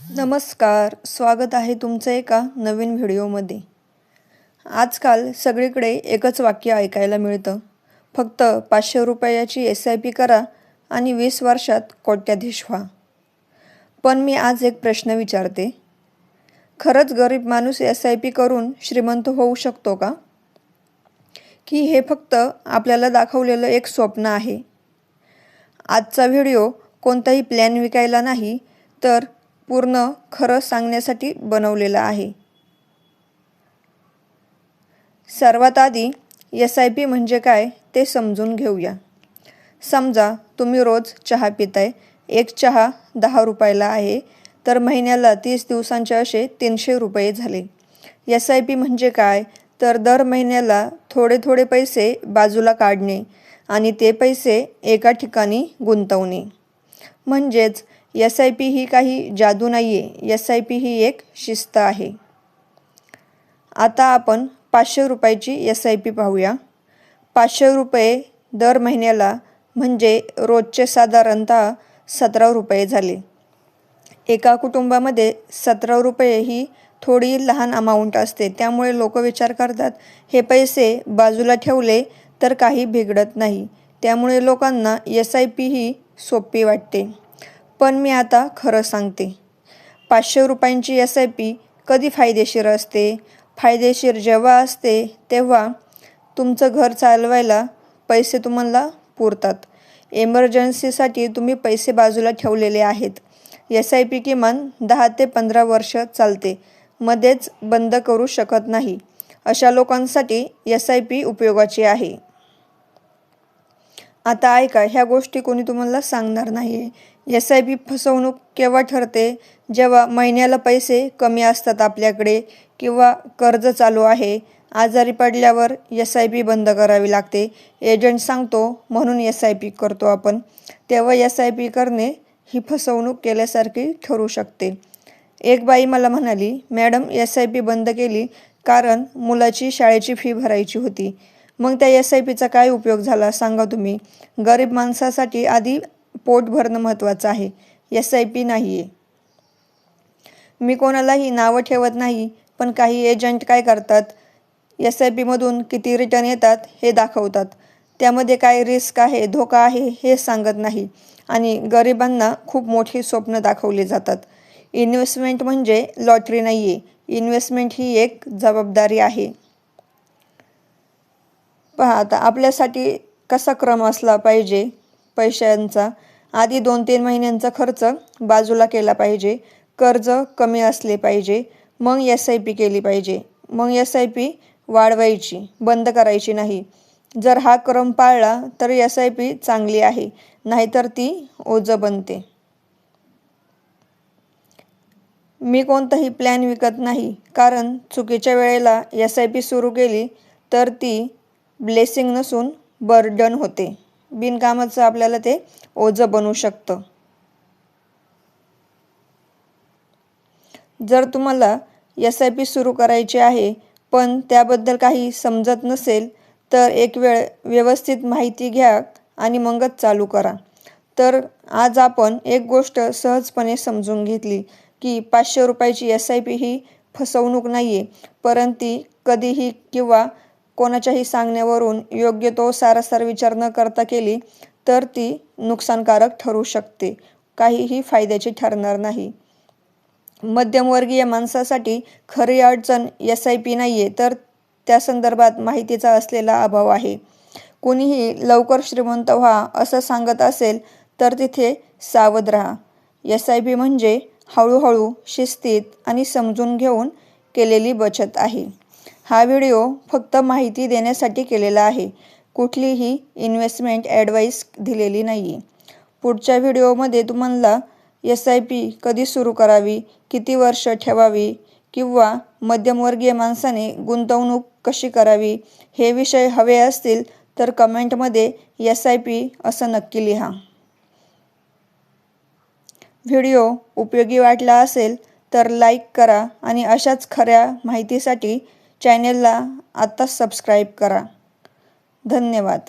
नमस्कार स्वागत आहे तुमचं एका नवीन व्हिडिओमध्ये. आजकाल सगळीकडे एकच वाक्य ऐकायला मिळतं. फक्त पाचशे रुपयाची एस आय पी करा आणि वीस वर्षात कोट्याधीश व्हा. पण मी आज एक प्रश्न विचारते. खरंच गरीब माणूस एस आय पी करून श्रीमंत होऊ शकतो का? की हे फक्त आपल्याला दाखवलेलं एक स्वप्न आहे? आजचा व्हिडिओ कोणताही प्लॅन विकायला नाही तर पूर्ण खरं सांगण्यासाठी बनवलेला आहे. सर्वात आधी एस आय पी म्हणजे काय ते समजून घेऊया. समजा तुम्ही रोज चहा पिताय. एक चहा दहा रुपयाला आहे. तर महिन्याला तीस दिवसांचे असे तीनशे रुपये झाले. एस आय पी म्हणजे काय? तर दर महिन्याला थोडे थोडे पैसे बाजूला काढणे आणि ते पैसे एका ठिकाणी गुंतवणे. म्हणजेच एस आय पी ही काही जादू नाही आहे एस आय पी ही एक शिस्त आहे. आता आपण पाचशे रुपयाची एस आय पी पाहूया. पाचशे रुपये दर महिन्याला म्हणजे रोजचे साधारणतः सतरा रुपये झाले. एका कुटुंबामध्ये सतरा रुपये ही थोडी लहान अमाऊंट असते. त्यामुळे लोक विचार करतात हे पैसे बाजूला ठेवले तर काही बिघडत नाही. त्यामुळे लोकांना एस आय पी ही सोपी वाटते. पण मी आता खरं सांगते. पाचशे रुपयांची एस आय पी कधी फायदेशीर असते? फायदेशीर जेव्हा असते तेव्हा तुमचं घर चालवायला पैसे तुम्हाला पुरतात. एमर्जन्सीसाठी तुम्ही पैसे बाजूला ठेवलेले आहेत. एस आय पी किमान दहा ते पंधरा वर्ष चालते. मध्येच बंद करू शकत नाही. अशा लोकांसाठी एस आय पी उपयोगाची आहे. आता ऐका ह्या गोष्टी कोणी तुम्हाला सांगणार नाही आहे एस आय पी फसवणूक केव्हा ठरते? जेव्हा महिन्याला पैसे कमी असतात आपल्याकडे किंवा कर्ज चालू आहे आजारी पडल्यावर एस आय पी बंद करावी लागते. एजंट सांगतो म्हणून एस आय पी करतो आपण. तेव्हा एस आय पी करणे ही फसवणूक केल्यासारखी ठरू शकते. एक बाई मला म्हणाली मॅडम एस आय पी बंद केली कारण मुलाची शाळेची फी भरायची होती. मग त्या एस आय पीचा काय उपयोग झाला सांगा तुम्ही. गरीब माणसासाठी आधी पोट भरणं महत्त्वाचं आहे. एस आय पी नाही आहे मी कोणालाही नावं ठेवत नाही पण काही एजंट काय करतात? एस आय पीमधून किती रिटर्न येतात हे दाखवतात. त्यामध्ये काय रिस्क आहे धोका आहे हे सांगत नाही. आणि गरिबांना खूप मोठी स्वप्न दाखवली जातात. इन्व्हेस्टमेंट म्हणजे लॉटरी नाही आहे इन्व्हेस्टमेंट ही एक जबाबदारी आहे. पहा आता आपल्यासाठी कसा क्रम असला पाहिजे पैशांचा? आधी दोन तीन महिन्यांचा खर्च बाजूला केला पाहिजे. कर्ज कमी असले पाहिजे. मग एस आय पी केली पाहिजे. मग एस आय पी वाढवायची बंद करायची नाही. जर हा क्रम पाळला तर एस आय पी चांगली आहे. नाहीतर ती ओझं बनते. मी कोणताही प्लॅन विकत नाही. कारण चुकीच्या वेळेला एस आय पी सुरू केली तर ती ब्लेसिंग नसून बर्डन होते. बिनकामाचं आपल्याला ते ओझं बनू शकतं. जर तुम्हाला एस आय पी सुरू करायची आहे पण त्याबद्दल काही समजत नसेल तर एक वेळ व्यवस्थित माहिती घ्या आणि मगच चालू करा. तर आज आपण एक गोष्ट सहजपणे समजून घेतली की पाचशे रुपयाची एस आय पी ही फसवणूक नाही आहे परंतु कधीही किंवा कोणाच्याही सांगण्यावरून योग्य तो सारासार विचार न करता केली तर ती नुकसानकारक ठरू शकते. काहीही फायद्याची ठरणार नाही. मध्यमवर्गीय माणसासाठी खरी अडचण एस आय पी नाही आहे तर त्या संदर्भात माहितीचा असलेला अभाव आहे. कोणीही लवकर श्रीमंत व्हा असं सांगत असेल तर तिथे सावध राहा. एस आय पी म्हणजे हळूहळू शिस्तीत आणि समजून घेऊन केलेली बचत आहे. हा व्हिडिओ फक्त माहिती देण्यासाठी केलेला आहे. कुठलीही इन्व्हेस्टमेंट ॲडवाईस दिलेली नाही पुढच्या व्हिडिओमध्ये तुम्हाला एस आय पी कधी सुरू करावी किती वर्ष ठेवावी किंवा मध्यमवर्गीय माणसाने गुंतवणूक कशी करावी हे विषय हवे असतील तर कमेंटमध्ये एस आय पी असं नक्की लिहा. व्हिडिओ उपयोगी वाटला असेल तर लाईक करा आणि अशाच खऱ्या माहितीसाठी चॅनेलला आत्ताच सबस्क्राईब करा. धन्यवाद.